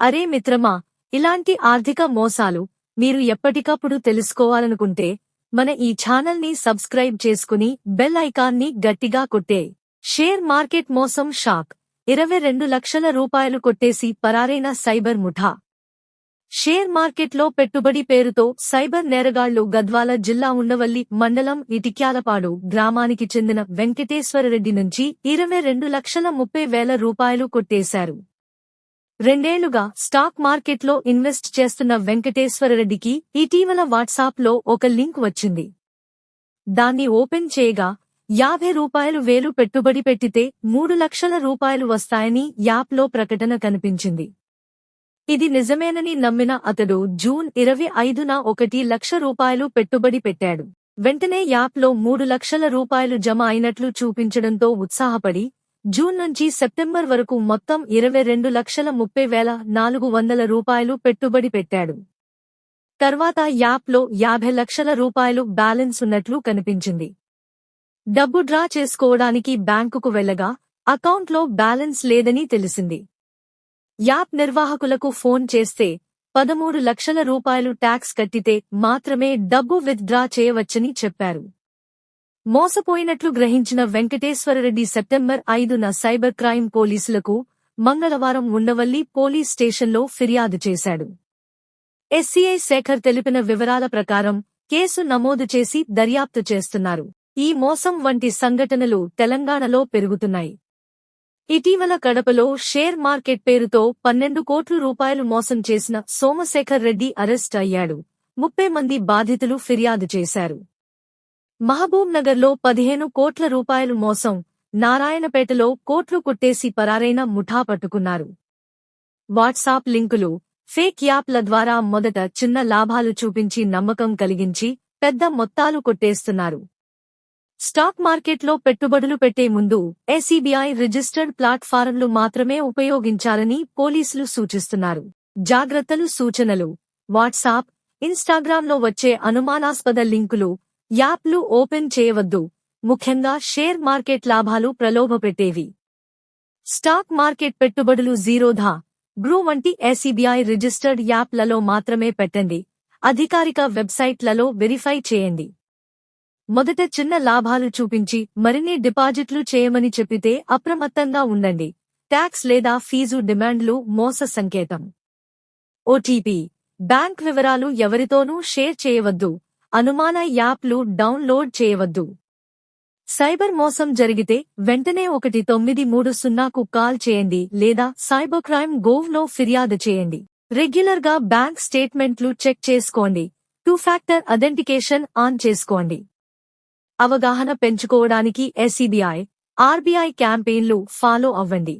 అరే మిత్రమా ఇలాంటి ఆర్థిక మోసాలు మీరు ఎప్పటికప్పుడు తెలుసుకోవాలనుకుంటే మన ఈ ఛానల్ని సబ్స్క్రైబ్ చేసుకుని బెల్ ఐకాన్ని గట్టిగా కొట్టే. షేర్ మార్కెట్ మోసం షాక్. ఇరవై రెండు లక్షల రూపాయలు కొట్టేసి పరారైన సైబర్ ముఠా. షేర్ మార్కెట్లో పెట్టుబడి పేరుతో సైబర్ నేరగాళ్ళు గద్వాల జిల్లా ఉండవల్లి మండలం ఇటిక్యాలపాడు గ్రామానికి చెందిన వెంకటేశ్వరరెడ్డి నుంచి ఇరవై రెండు లక్షల ముప్పై వేల రూపాయలు కొట్టేశారు. రెండేళ్ళుగా స్టాక్ మార్కెట్లో ఇన్వెస్ట్ చేస్తున్న వెంకటేశ్వరరెడ్డికి ఇటీవల వాట్సాప్లో ఒక లింక్ వచ్చింది. దాన్ని ఓపెన్ చేయగా యాభై రూపాయలు వేలు పెట్టుబడి పెట్టితే మూడు లక్షల రూపాయలు వస్తాయని యాప్లో ప్రకటన కనిపించింది. ఇది నిజమేనని నమ్మిన అతడు జూన్ ఇరవై ఐదున ఒకటి లక్ష రూపాయలు పెట్టుబడి పెట్టాడు. వెంటనే యాప్లో మూడు లక్షల రూపాయలు జమ అయినట్లు చూపించడంతో ఉత్సాహపడి జూన్ నుంచి సెప్టెంబర్ వరకు మొత్తం ఇరవై రెండు లక్షల ముప్పై వేల నాలుగు వందల రూపాయలు పెట్టుబడి పెట్టాడు. తర్వాత యాప్లో యాభై లక్షల రూపాయలు బ్యాలెన్స్ ఉన్నట్లు కనిపించింది. డబ్బు డ్రా చేసుకోవడానికి బ్యాంకుకు వెళ్ళగా అకౌంట్లో బ్యాలెన్స్ లేదని తెలిసింది. యాప్ నిర్వాహకులకు ఫోన్ చేస్తే పదమూడు లక్షల రూపాయలు ట్యాక్స్ కట్టితే మాత్రమే డబ్బు విత్ డ్రా చేయవచ్చని చెప్పారు. మోసపోయినట్లు గ్రహించిన వెంకటేశ్వరరెడ్డి సెప్టెంబర్ ఐదున సైబర్ క్రైమ్ పోలీసులకు మంగళవారం ఉండవల్లి పోలీస్ స్టేషన్లో ఫిర్యాదు చేశాడు. ఎస్సీఐ శేఖర్ తెలిపిన వివరాల ప్రకారం కేసు నమోదు చేసి దర్యాప్తు చేస్తున్నారు. ఈ మోసం వంటి సంఘటనలు తెలంగాణలో పెరుగుతున్నాయి. ఇటీవల కడపలో షేర్ మార్కెట్ పేరుతో పన్నెండు కోట్ల రూపాయలు మోసం చేసిన సోమశేఖర్ రెడ్డి అరెస్ట్ అయ్యాడు. ముప్పై మంది బాధితులు ఫిర్యాదు చేశారు. మహబూబ్నగర్లో పదిహేను కోట్ల రూపాయలు మోసం. నారాయణపేటలో కోట్లు కొట్టేసి పరారైన ముఠా పట్టుకున్నారు. వాట్సాప్ లింకులు ఫేక్ యాప్ల ద్వారా మొదట చిన్న లాభాలు చూపించి నమ్మకం కలిగించి పెద్ద మొత్తాలు కొట్టేస్తున్నారు. స్టాక్ మార్కెట్లో పెట్టుబడులు పెట్టే ముందు ఎసిబిఐ రిజిస్టర్డ్ ప్లాట్ఫారంలు మాత్రమే ఉపయోగించాలని పోలీసులు సూచిస్తున్నారు. జాగ్రత్తలు సూచనలు వాట్సాప్ ఇన్స్టాగ్రామ్లో వచ్చే అనుమానాస్పద లింకులు యాప్లు ఓపెన్ చేయవద్దు. ముఖ్యంగా షేర్ మార్కెట్ లాభాలు ప్రలోభపెట్టేవి. స్టాక్ మార్కెట్ పెట్టుబడులు జీరోధా బ్రూ వంటి ఎస్సీబీఐ రిజిస్టర్డ్ యాప్లలో మాత్రమే పెట్టండి. అధికారిక వెబ్సైట్లలో వెరిఫై చేయండి. మొదట చిన్న లాభాలు చూపించి మరిన్ని డిపాజిట్లు చేయమని చెప్పితే అప్రమత్తంగా ఉండండి. ట్యాక్స్ లేదా ఫీజు డిమాండ్లు మోస సంకేతం. ఓటీపీ. బ్యాంక్ వివరాలు ఎవరితోనూ షేర్ చేయవద్దు. అనుమాన యాప్లు డౌన్లోడ్ చేయవద్దు. సైబర్ మోసం జరిగితే వెంటనే ఒకటి తొమ్మిది మూడు సున్నాకు కాల్ చేయండి లేదా సైబర్ క్రైమ్ గోవ్లో ఫిర్యాదు చేయండి. రెగ్యులర్గా బ్యాంక్ స్టేట్మెంట్లు చెక్ చేసుకోండి. టూ ఫ్యాక్టర్ అథెంటికేషన్ ఆన్ చేసుకోండి. అవగాహన పెంచుకోవడానికి ఎస్సీబీఐ ఆర్బీఐ క్యాంపెయిన్లు ఫాలో అవ్వండి.